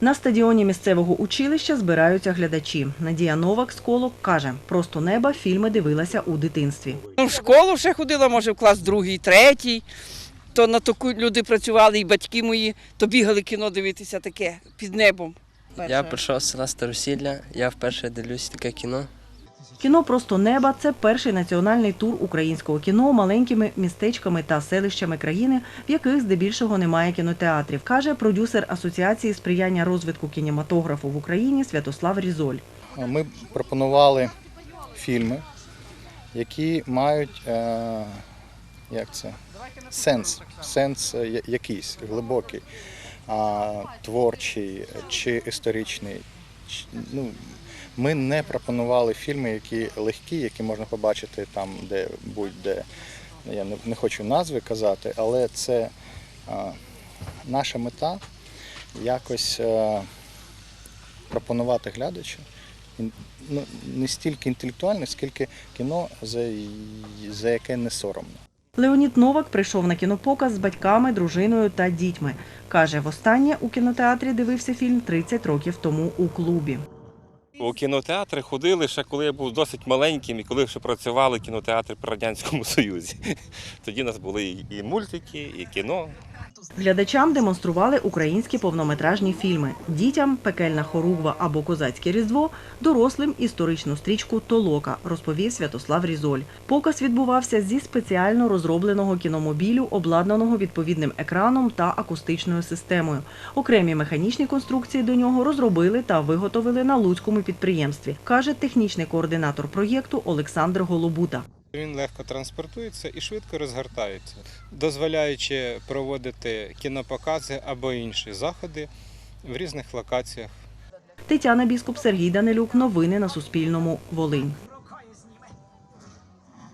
На стадіоні місцевого училища збираються глядачі. Надія Новак з колок каже, просто неба фільми дивилася у дитинстві. Ну, В школу ще ходила, може, в клас другий, третій. То на таку люди працювали, і батьки мої, то бігали кіно дивитися таке під небом. Я прийшов з села Старосілля, я вперше дивлюсь таке кіно. Кіно Просто неба це перший національний тур українського кіно маленькими містечками та селищами країни, в яких здебільшого немає кінотеатрів, каже продюсер Асоціації сприяння розвитку кінематографу в Україні Святослав Різоль. Ми пропонували фільми, які мають е, як це, сенс, сенс е, якийсь глибокий, творчий чи історичний. Ну, ми не пропонували фільми, які легкі, які можна побачити там, де будь-де. Я не, хочу назви казати, але це а, наша мета якось е, пропонувати глядачу ну, не стільки інтелектуальне, скільки кіно, за, за яке не соромно. Леонід Новак прийшов на кінопоказ з батьками, дружиною та дітьми. Каже, востаннє у кінотеатрі дивився фільм 30 років тому у клубі. У кінотеатри ходили ще коли я був досить маленьким і коли ще працювали кінотеатри при Радянському Союзі. Тоді у нас були і- мультики, і кіно. Глядачам демонстрували українські повнометражні фільми. Дітям пекельна хоругва або козацьке різдво, дорослим історичну стрічку Толока, розповів Святослав Різоль. Показ відбувався зі спеціально розробленого кіномобілю, обладнаного відповідним екраном та акустичною системою. Окремі механічні конструкції до нього розробили та виготовили на луцькому підприємстві, каже технічний координатор проєкту Олександр Голобута. Він легко транспортується і швидко розгортається, дозволяючи проводити кінопокази або інші заходи в різних локаціях. Тетяна Біскуп, Сергій Данилюк. Новини на Суспільному. Волинь.